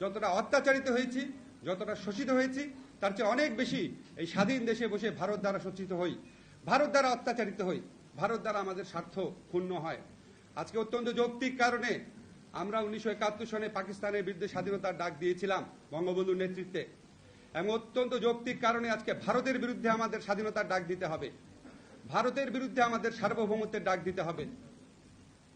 যতটা অত্যাচারিত হয়েছি, যতটা শোষিত হয়েছি, তার চেয়ে অনেক বেশি এই স্বাধীন দেশে বসে ভারত দ্বারা শোষিত হই। ভারত দ্বারা অত্যাচারিত হই। ভারত দ্বারা আমাদের স্বার্থ ক্ষুণ্ণ হয়। আজকে অত্যন্ত যৌক্তিক কারণে আমরা উনিশশো একাত্তর সনে পাকিস্তানের বিরুদ্ধে স্বাধীনতার ডাক দিয়েছিলাম বঙ্গবন্ধুর নেতৃত্বে। এবং অত্যন্ত যৌক্তিক কারণে আজকে ভারতের বিরুদ্ধে আমাদের স্বাধীনতার ডাক দিতে হবে। ভারতের বিরুদ্ধে আমাদের সার্বভৌমত্বের ডাক দিতে হবে।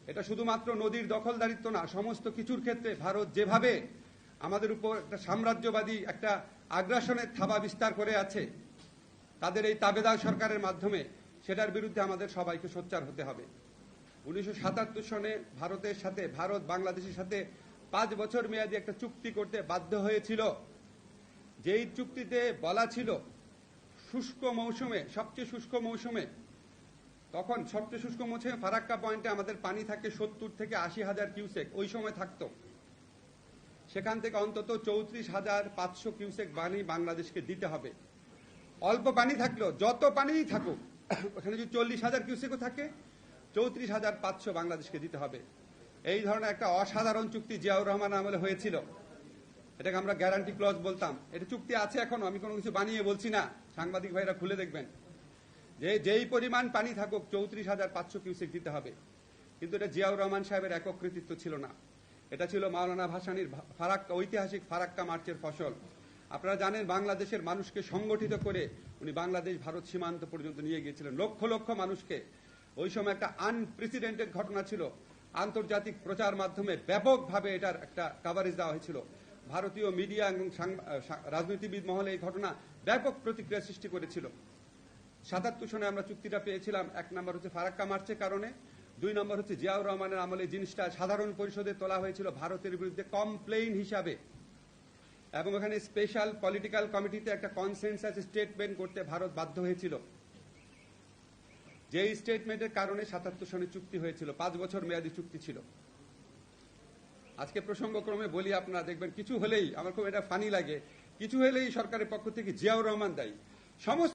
এটা শুধুমাত্র নদীর দখলদারিত্ব না, সমস্ত কিছুর ক্ষেত্রে ভারত যেভাবে আমাদের উপর একটা সাম্রাজ্যবাদী একটা আগ্রাসনের থাবা বিস্তার করে আছে। তাদের এই তাবেদার সরকারের মাধ্যমে সেটার বিরুদ্ধে আমাদের সবাইকে সোচ্চার হতে হবে। উনিশশো সাতাত্তর সনে ভারতের সাথে, ভারত বাংলাদেশের সাথে পাঁচ বছর মেয়াদী একটা চুক্তি করতে বাধ্য হয়েছিল। যেই চুক্তিতে বলা ছিল, শুষ্ক মৌসুমে, সবচেয়ে শুষ্ক মৌসুমে, তখন সবচেয়ে শুষ্ক মৌসুমে ফারাক্কা পয়েন্টে আমাদের পানি থাকে সত্তর থেকে আশি হাজার কিউসেক, ওই সময় থাকতো। সেখান থেকে অন্তত চৌত্রিশ হাজার পাঁচশো কিউসেক পানি বাংলাদেশকে দিতে হবে। অল্প পানি থাকলেও, যত পানিই থাকুক, ওখানে যদি চল্লিশ হাজার কিউসেকও থাকে, চৌত্রিশ হাজার পাঁচশো বাংলাদেশকে দিতে হবে। এই ধরনের একটা অসাধারণ চুক্তি জিয়াউর রহমান আমলে হয়েছিল। এটাকে আমরা গ্যারান্টি ক্লজ বলতাম। এটা চুক্তি আছে এখনও, আমি কোনো কিছু বানিয়ে বলছি না। সাংবাদিক ভাইরা খুলে দেখবেন। যে যেই পরিমাণ পানি থাকুক, চৌত্রিশ হাজার পাঁচশো কিউসেক দিতে হবে। কিন্তু এটা জিয়াউর রহমান সাহেবের একক কৃতিত্ব ছিল না। এটা ছিল মাওলানা ভাসানির ফারাক্কা, ঐতিহাসিক ফারাক্কা মার্চের ফসল। আপনারা জানেন বাংলাদেশের মানুষকে সংগঠিত করে উনি বাংলাদেশ, ভারত সীমান্ত পর্যন্ত নিয়ে গিয়েছিলেন। লক্ষ লক্ষ মানুষকে। ওই সময় একটা আনপ্রেসিডেন্টেড ঘটনা ছিল। আন্তর্জাতিক প্রচার মাধ্যমে ব্যাপকভাবে এটার একটা কাভারেজ দেওয়া হয়েছিল। ভারতীয় মিডিয়া এবং রাজনীতিবিদ মহলে এই ঘটনা ব্যাপক প্রতিক্রিয়া সৃষ্টি করেছিল। সাতাত্তর সনে আমরা চুক্তিটা পেয়েছিলাম। এক নম্বর হচ্ছে ফারাক্কা মার্চের কারণে। দুই নম্বর হচ্ছে জিয়াউর রহমানের আমলে জিনিসটা সাধারণ পরিষদে তোলা হয়েছিল ভারতের বিরুদ্ধে কমপ্লেইন হিসাবে। এবং এখানে স্পেশাল পলিটিক্যাল কমিটিতে একটা কনসেন্সাস স্টেটমেন্ট করতে ভারত বাধ্য হয়েছিল। যেই স্টেটমেন্টের কারণে সাতাত্তর সনে চুক্তি হয়েছিল, পাঁচ বছর মেয়াদী চুক্তি ছিল। আজকে প্রসঙ্গক্রমে বলি আপনারা, দেখবেন কিছু হলেই আমার খুব এটা ফানি লাগে। কিছু হলেই সরকারের পক্ষ থেকে জিয়াউর রহমান দায়ী। সমস্ত